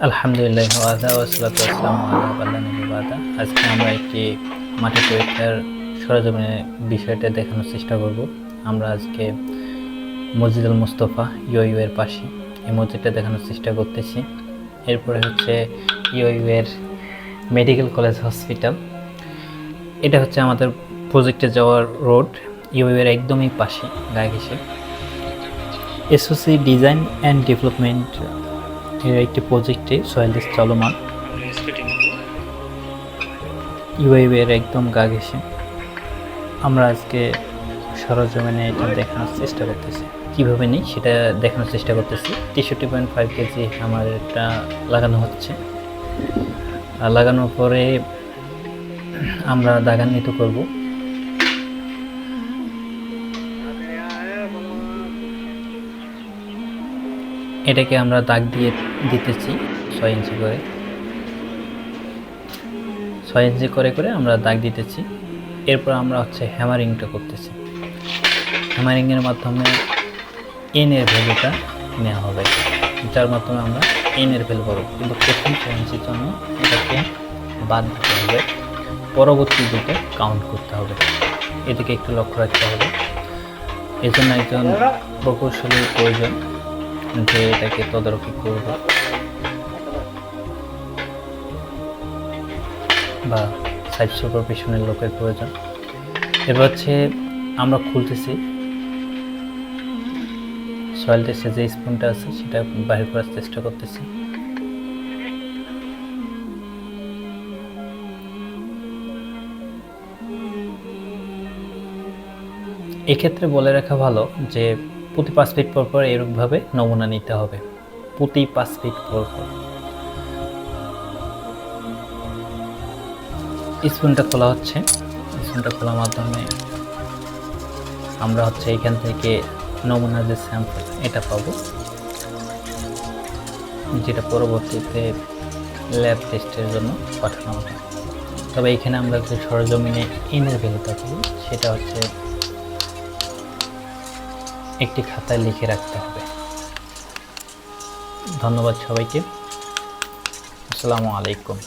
আলহামদুলিল্লাহ আজকে আমরা একটি মাটি পরীক্ষার সরজমিনের বিষয়টা দেখানোর চেষ্টা করব। আমরা আজকে মসজিদ মুস্তফা ইউ এর পাশে এই মসজিদটা দেখানোর চেষ্টা করতেছি। এরপরে হচ্ছে ইউ এর মেডিকেল কলেজ হসপিটাল। এটা হচ্ছে আমাদের প্রজেক্টে যাওয়ার রোড। ইউ এর একদমই পাশে, গায়ে ঘেসে এসওসি ডিজাইন অ্যান্ড ডেভেলপমেন্ট এর একটি প্রজেক্টে সয়েলিস চলমান। ইউআইব এর একদম গা ঘেসে আমরা আজকে সরজমিনে এটা দেখানোর চেষ্টা করতেছি। কীভাবে নিই সেটা দেখানোর চেষ্টা করতেছি। তেষট্টি পয়েন্ট ফাইভ কেজি আমার এটা লাগানো হচ্ছে। লাগানোর পরে আমরা দাগান্বিত করব। এটাকে আমরা দাগ দিয়ে দিতেছি ছয় ইঞ্চি করে। ছয় ইঞ্চি করে করে আমরা দাগ দিতেছি। এরপর আমরা হচ্ছে হ্যামারিংটা করতেছি। হ্যামারিংয়ের মাধ্যমে এন এর ভ্যালুটা নেওয়া হবে। যার মাধ্যমে আমরা এন এর ভ্যালু পাবো। কিন্তু প্রথম ছয় ইঞ্চির জন্য এটাকে বাদ দিতে হবে। পরবর্তী দুটো কাউন্ট করতে হবে। এদিকে একটু লক্ষ্য রাখতে হবে। এই জন্য একজন প্রকৌশলীর প্রয়োজন। যে এটাকে তদারকি করবে। বা সাইড সুপারভিশনের লোকের প্রয়োজন। এবার হচ্ছে আমরা খুলতেছি। সয়েল টেস্টে যে স্পুনটা আছে, সেটা বাইরে করার চেষ্টা করতেছি। এক্ষেত্রে বলে রাখা ভালো যে প্রতি পাঁচ ফিট পর পর এরকমভাবে নমুনা নিতে হবে। প্রতি পাঁচ ফিট পর পর। স্পুনটা খোলা হচ্ছে। স্পুনটা খোলার মাধ্যমে আমরা হচ্ছে এখান থেকে নমুনা যে স্যাম্পল এটা পাবো। যেটা পরবর্তীতে ল্যাব টেস্টের জন্য পাঠানো হবে। তবে এখানে আমরা যে সরজমিনে এনের ভ্যালুটা পাবো সেটা হচ্ছে একটি খাতায় লিখে রাখতে হবে। ধন্যবাদ সবাইকে। আসসালামু আলাইকুম।